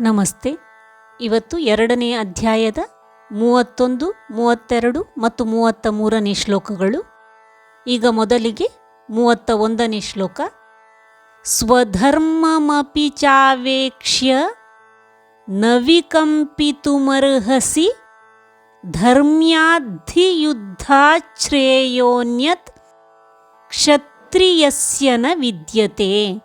ನಮಸ್ತೆ. ಇವತ್ತು ಎರಡನೇ ಅಧ್ಯಾಯದ ಮೂವತ್ತೊಂದು, ಮೂವತ್ತೆರಡು ಮತ್ತು ಮೂವತ್ತ ಮೂರನೇ ಶ್ಲೋಕಗಳು. ಈಗ ಮೊದಲಿಗೆ ಮೂವತ್ತ ಒಂದನೇ ಶ್ಲೋಕ. ಸ್ವಧರ್ಮಮಪಿ ಚಾವೇಕ್ಷ್ಯ ನವಿಕಂಪಿತುಮರ್ಹಸಿ ವಿಕಂಪಿತುಮರ್ಹಸಿ ಧರ್ಮ್ಯಾಧಿಯುದ್ಧಾಶ್ರೇಯೋನ್ಯತ್ ಕ್ಷತ್ರಿಯಸ್ಯನ ವಿದ್ಯತೆ.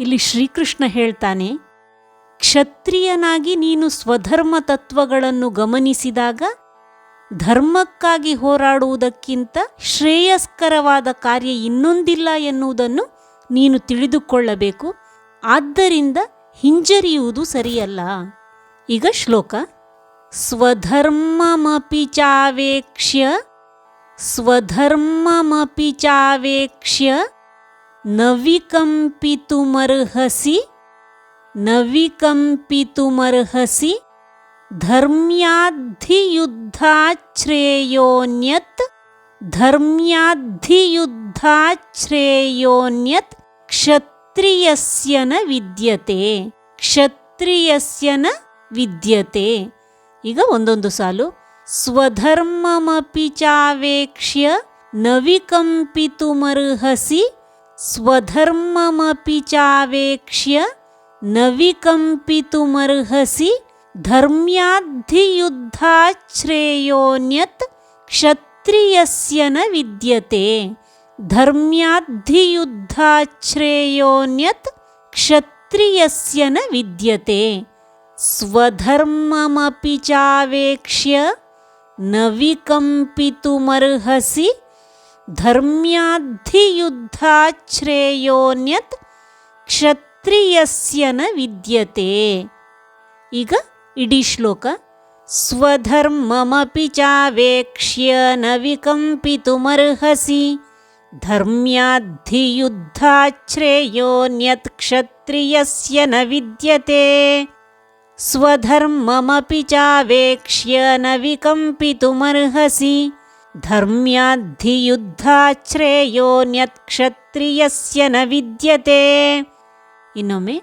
ಇಲ್ಲಿ ಶ್ರೀಕೃಷ್ಣ ಹೇಳ್ತಾನೆ ಕ್ಷತ್ರಿಯನಾಗಿ ನೀನು ಸ್ವಧರ್ಮ ತತ್ವಗಳನ್ನು ಗಮನಿಸಿದಾಗ ಧರ್ಮಕ್ಕಾಗಿ ಹೋರಾಡುವುದಕ್ಕಿಂತ ಶ್ರೇಯಸ್ಕರವಾದ ಕಾರ್ಯ ಇನ್ನೊಂದಿಲ್ಲ ಎನ್ನುವುದನ್ನು ನೀನು ತಿಳಿದುಕೊಳ್ಳಬೇಕು. ಆದ್ದರಿಂದ ಹಿಂಜರಿಯುವುದು ಸರಿಯಲ್ಲ. ಈಗ ಶ್ಲೋಕ. ಸ್ವಧರ್ಮಮಪಿ ಚಾವೇಕ್ಷ್ಯ ಸ್ವಧರ್ಮಮಪಿ ಚಾವೇಕ್ಷ್ಯ ನ ವಿಕಂಪಿತುಮರ್ಹಸಿ ನ ವಿಕಂಪಿತುಮರ್ಹಸಿ ಧರ್ಮ್ಯಾಧಿಯುದ್ಧಾಶ್ರೇಯೋನ್ಯತ್ ಧರ್ಮ್ಯಾಧಿಯುದ್ಧಾಶ್ರೇಯೋನ್ಯತ್ ಕ್ಷತ್ರಿಯಸ್ಯ ನ ವಿದ್ಯತೆ ಕ್ಷತ್ರಿಯಸ್ಯ ನ ವಿದ್ಯತೆ ಈಗ ಒಂದೊಂದು ಸಾಲು ಸ್ವಧರ್ಮಮಪಿ ಚಾವೇಕ್ಷ್ಯ ನ ವಿಕಂಪಿತುಮರ್ಹಸಿ ಸ್ವಧರ್ಮಮಪಿ ಚಾವೇಕ್ಷ್ಯ न विकम्पितुमर्हसि धर्म्याद्धियुद्धाच्छ्रेयोऽन्यत् क्षत्रियस्य न विद्यते। धर्म्याद्धियुद्धाच्छ्रेयोऽन्यत् क्षत्रियस्य न विद्यते। स्वधर्ममपि चावेक्ष्य न विकम्पितुमर्हसि धर्म्याद्धियुद्धाच्छ्रेयोऽन्यत् क्ष ಕ್ಷತ್ರಿಯಸ್ಯ ನ ವಿದ್ಯತೆ ಈಗ ಇಡೀ ಶ್ಲೋಕ ಸ್ವಧರ್ಮಮಪಿ ಚಾವೇಕ್ಷ್ಯ ನ ವಿಕಂಪಿತುಮರ್ಹಸಿ ಧರ್ಮ್ಯಾಧಿಯುದ್ಧಾಶ್ರೇಯೋನ್ಯತ್ ಕ್ಷತ್ರಿಯಸ್ಯ ನ ವಿದ್ಯತೆ ಸ್ವಧರ್ಮಮಪಿ ಚಾವೇಕ್ಷ್ಯ ನ ವಿಕಂಪಿತುಮರ್ಹಸಿ ಧರ್ಮ್ಯಾಧಿಯುದ್ಧಾಶ್ರೇಯೋನ್ಯತ್ ಕ್ಷತ್ರಿಯಸ್ಯ ನ ವಿದ್ಯತೆ ಇನ್ನೊಮ್ಮೆ,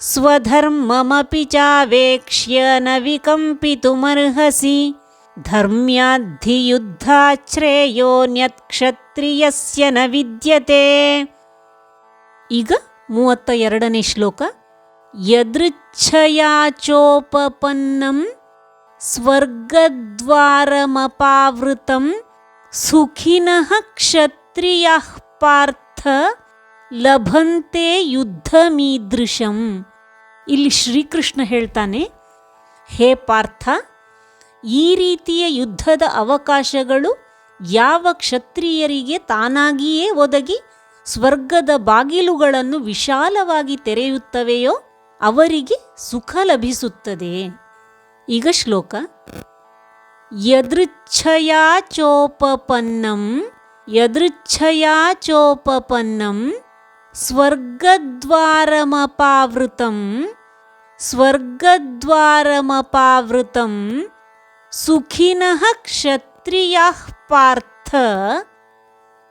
ಸ್ವಧರ್ಮಮಪಿ ಚಾವೇಕ್ಷ್ಯ ನ ವಿಕಂಪಿತುಮರ್ಹಸಿ ಧರ್ಮ್ಯಾಧಿಯುದ್ಧಾಶ್ರೇಯೋನ್ಯತ್ ಕ್ಷತ್ರಿಯಸ್ಯ ನ ವಿದ್ಯತೆ. ಈಗ ಮೂವತ್ತ ಎರಡನೇ ಶ್ಲೋಕ, ಯದೃಚ್ಛಯಾಚೋಪಪನ್ನಂ ಸ್ವರ್ಗದ್ವಾರಮಪಾವೃತಂ ಸುಖಿನಃ ಕ್ಷತ್ರಿಯಃ ಪಾರ್ಥ ಲಭಂತೆ ಯುದ್ಧಮೀದೃಶಂ. ಇಲ್ಲಿ ಶ್ರೀಕೃಷ್ಣ ಹೇಳ್ತಾನೆ, ಹೇ ಪಾರ್ಥ, ಈ ರೀತಿಯ ಯುದ್ಧದ ಅವಕಾಶಗಳು ಯಾವ ಕ್ಷತ್ರಿಯರಿಗೆ ತಾನಾಗಿಯೇ ಒದಗಿ ಸ್ವರ್ಗದ ಬಾಗಿಲುಗಳನ್ನು ವಿಶಾಲವಾಗಿ ತೆರೆಯುತ್ತವೆಯೋ ಅವರಿಗೆ ಸುಖ ಲಭಿಸುತ್ತದೆ. ಈಗ ಶ್ಲೋಕ, ಯದೃಚ್ಛಯಾಚೋಪಪನ್ನಂ ಯದೃಚ್ಛಯಾಚೋಪಪನ್ನಂ ಸ್ವರ್ಗದ್ವಾರಮಪಾವೃತಂ ಸ್ವರ್ಗದ್ವಾರಮಪಾವೃತಂ ಸುಖಿನಃ ಕ್ಷತ್ರಿಯಃ ಪಾರ್ಥ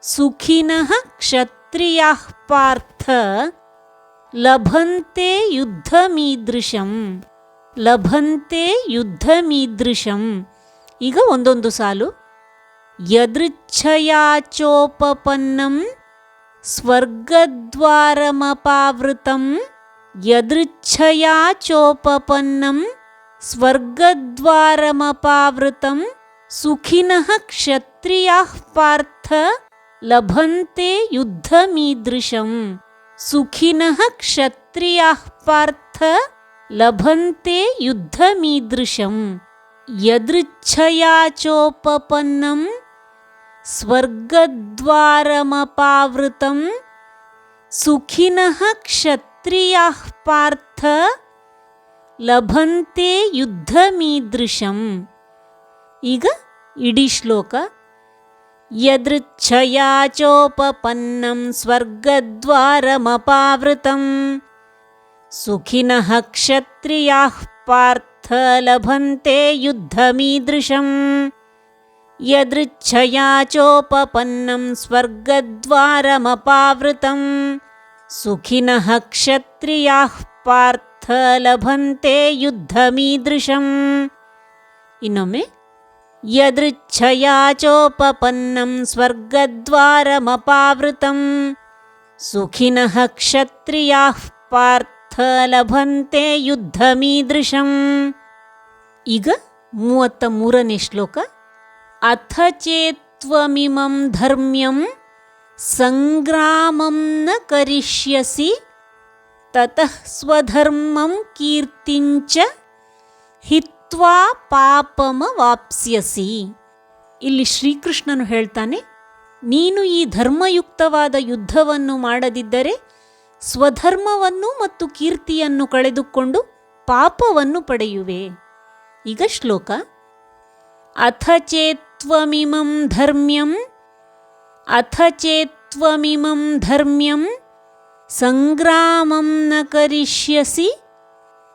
ಸುಖಿನಃ ಕ್ಷತ್ರಿಯಃ ಪಾರ್ಥ ಲಭಂತೆ ಯುದ್ಧಮೀದೃಶಂ ಲಭಂತೆ ಯುದ್ಧಮೀದೃಶಂ ಈಗ ಒಂದೊಂದು ಸಾಲು स्वर्गद्वारमपावृतं यदृच्छया चोपपन्नं स्वर्गद्वारमपावृतं सुखिनः क्षत्रियाः पार्थ लभन्ते युद्धमीदृशं सुखिनः क्षत्रियाः पार्थ लभन्ते युद्धमीदृशं यदृच्छया चोपपन्नं ಸ್ವರ್ಗದ್ವಾರಮಪಾವೃತಂ ಸುಖಿನಃ ಕ್ಷತ್ರಿಯಃ ಪಾರ್ಥ ಲಭಂತೆ ಯುದ್ಧಮೀದೃಶಂ ಈಗ ಇಡೀ ಶ್ಲೋಕ ಯದೃಚ್ಛಯಾಚೋಪಪನ್ನಂ ಸ್ವರ್ಗದ್ವಾರಮಪಾವೃತಂ ಸುಖಿನಃ ಕ್ಷತ್ರಿಯಾಃ ಪಾರ್ಥ ಲಭಂತೆ ಯುದ್ಧಮೀದೃಶಂ ಯದೃಚ್ಛಯಾಚೋಪಪನ್ನಂ ಸ್ವರ್ಗದ್ವಾರಮಪಾವೃತಂ ಸುಖಿನಃ ಕ್ಷತ್ರಿಯಾಃ ಪಾರ್ಥ ಲಭಂತೆ ಯುದ್ಧಮೀದೃಶಂ ಇನ್ನೊಮ್ಮೆ ಯದೃಚ್ಛಯಾಚೋಪಪನ್ನಂ ಸ್ವರ್ಗದ್ವಾರಮಪಾವೃತಂ ಸುಖಿನಃ ಕ್ಷತ್ರಿಯಾಃ ಪಾರ್ಥ ಲಭಂತೆ ಯುದ್ಧಮೀದೃಶಂ ಈಗ ಮೂವತ್ತ ಮೂರನೇ ಶ್ಲೋಕ ಅಥ ಚೇತ್ವಮಿಮಂ ಧರ್ಮ್ಯಂ ಸಂಗ್ರಾಮಂ ನ ಕರಿಷ್ಯಸಿ ತತಃ ಸ್ವಧರ್ಮಂ ಕೀರ್ತಿಂಚ ಹಿತ್ವಾ ಪಾಪಮ ವಾಪ್ಸ್ಯಸಿ ಇಲ್ಲಿ ಶ್ರೀಕೃಷ್ಣನು ಹೇಳ್ತಾನೆ, ನೀನು ಈ ಧರ್ಮಯುಕ್ತವಾದ ಯುದ್ಧವನ್ನು ಮಾಡದಿದ್ದರೆ ಸ್ವಧರ್ಮವನ್ನು ಮತ್ತು ಕೀರ್ತಿಯನ್ನು ಕಳೆದುಕೊಂಡು ಪಾಪವನ್ನು ಪಡೆಯುವೆ. ಈಗ ಶ್ಲೋಕ, ಅಥ ಚೇತ್ವಮಿಮಂ ಧರ್ಮ್ಯಂ ಅಥ ಚೇತ್ವಮಿಮಂ ಧರ್ಮ್ಯಂ ಸಂಗ್ರಾಮಂ ನ ಕರಿಷ್ಯಸಿ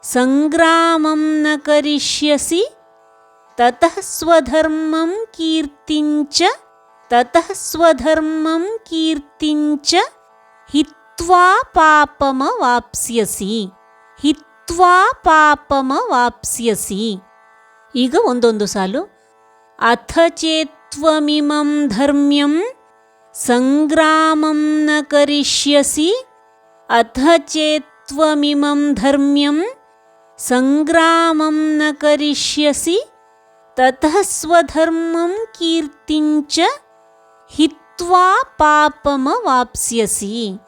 ಸಂಗ್ರಾಮಂ ನ ಕರಿಷ್ಯಸಿ ತತಃ ಸ್ವಧರ್ಮಂ ಕೀರ್ತಿಂಚ ತತಃ ಸ್ವಧರ್ಮಂ ಕೀರ್ತಿಂಚ ಹಿತ್ವಾ ಪಾಪಮ ವಾಪ್ಸ್ಯಸಿ ಹಿತ್ವಾ ಪಾಪಮ ವಾಪ್ಸ್ಯಸಿ ಈಗ ಒಂದೊಂದು ಸಾಲು अथ चेत्त्वमिमं धर्म्यं सङ्ग्रामं न करिष्यसि। अथ चेत्त्वमिमं धर्म्यं सङ्ग्रामं न करिष्यसि। ततः स्वधर्मं कीर्तिञ्च हित्वा पापमवाप्स्यसि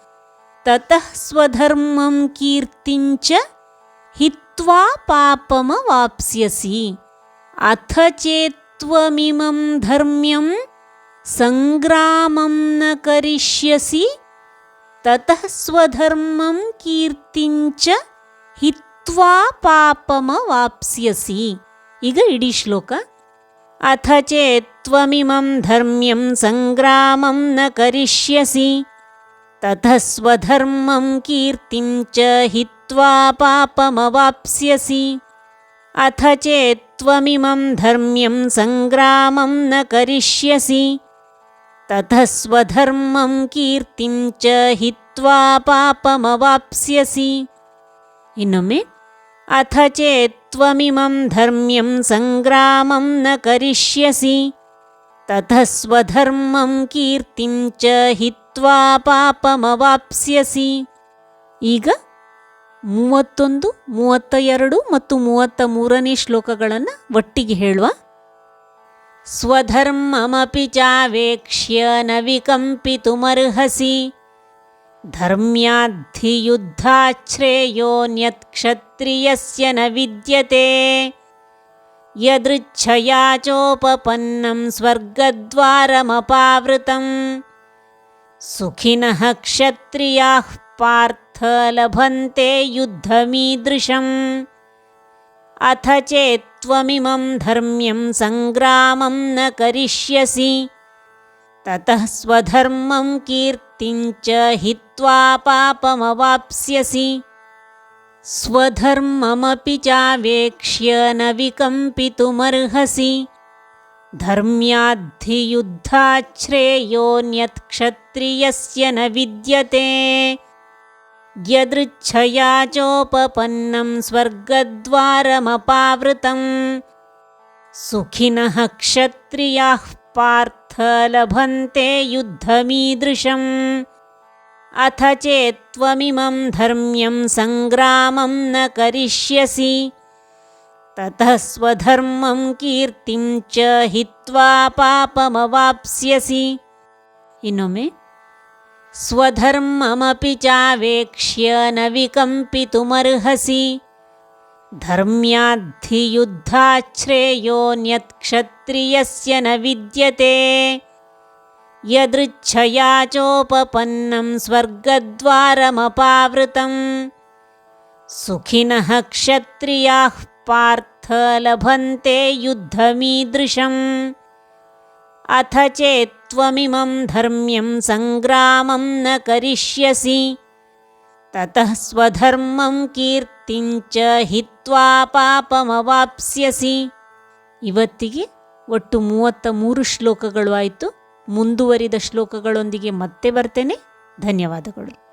ततः स्वधर्मं कीर्तिञ्च हित्वा पापमवाप्स्यसि अथ चेत् त्वमिमं धर्म्यं सङ्ग्रामं न करिष्यसि ततः स्वधर्मं कीर्तिञ्च हित्वा पापमवाप्स्यसि। इग इडि श्लोक। अथ चेत् त्वमिमं धर्म्यं सङ्ग्रामं न करिष्यसि ततः स्वधर्मं कीर्तिं च हित्वा पापमवाप्स्यसि। अथ चेत् त्वमिमं धर्म्यं सङ्ग्रामं न करिष्यसि। ततः स्वधर्मं कीर्तिं च हित्वा पापमवाप्स्यसि। इनमे अथ चेत् त्वमिमं धर्म्यं सङ्ग्रामं न करिष्यसि। ततः स्वधर्मं कीर्तिं च हित्वा पापमवाप्स्यसि। इह ಮೂವತ್ತೊಂದು ಮೂವತ್ತ ಎರಡು ಮತ್ತು ಮೂವತ್ತ ಮೂರನೇ ಶ್ಲೋಕಗಳನ್ನು ಒಟ್ಟಿಗೆ ಹೇಳುವ. ಸ್ವಧರ್ಮಮಪಿ ಚಾವೇಕ್ಷ್ಯ ನ ವಿಕಂಪಿತುಮರ್ಹಸಿ ಧರ್ಮ್ಯಾದ್ಧಿಯುದ್ಧಾಶ್ರೇಯೋನ್ಯತ್ಕ್ಷತ್ರಿಯಸ್ಯ ನ ವಿದ್ಯತೆ. ಯದೃಚ್ಛಯಾ ಸ್ವರ್ಗದ್ವಾರಮಪಾವೃತಂ. ಸುಖಿನಃ ಕ್ಷತ್ರಿಯಾಃ ಪಾರ್ಥ लभन्ते युद्धमीदृशम्। अथ चेत् त्वमिमं धर्म्यं सङ्ग्रामं न करिष्यसि। ततः स्वधर्मं कीर्तिञ्च हित्वा पापमवाप्स्यसि। स्वधर्ममपि चावेक्ष्य न विकम्पितुमर्हसि। धर्म्याद्धियुद्धाच्छ्रेयोऽन्यत्क्षत्रियस्य न विद्यते। यदृच्छया चोपपन्नं स्वर्गद्वारमपावृतं। सुखिनः क्षत्रियाः पार्थ लभन्ते युद्धमीदृशम्। अथ चेत्त्वमिमं धर्म्यं सङ्ग्रामं न करिष्यसि। ततः स्वधर्मं कीर्तिं च हित्वा पापमवाप्स्यसि। इनोमे स्वधर्ममपि चावेक्ष्य न विकम्पितुमर्हसि। धर्म्याद्धि युद्धाश्रेयोन्यत्क्षत्रियस्य न विद्यते। यदृच्छया चोपपन्नं स्वर्गद्वारमपावृतम्। सुखिनः क्षत्रियाः पार्थ लभन्ते युद्धमीदृशम्। अथ चेत् ಚೇತ್ವಮಿಮಂ ಧರ್ಮ್ಯಂ ಸಂಗ್ರಾಮಂ ನ ಕರಿಷ್ಯಸಿ ತತಃ ಸ್ವಧರ್ಮಂ ಕೀರ್ತಿಂಚ ಹಿತ್ವಾ ಪಾಪಮವಾಪ್ಸ್ಯಸಿ ಇವತ್ತಿಗೆ ಒಟ್ಟು ಮೂವತ್ತ ಮೂರು ಶ್ಲೋಕಗಳು ಆಯಿತು. ಮುಂದುವರಿದ ಶ್ಲೋಕಗಳೊಂದಿಗೆ ಮತ್ತೆ ಬರ್ತೇನೆ. ಧನ್ಯವಾದಗಳು.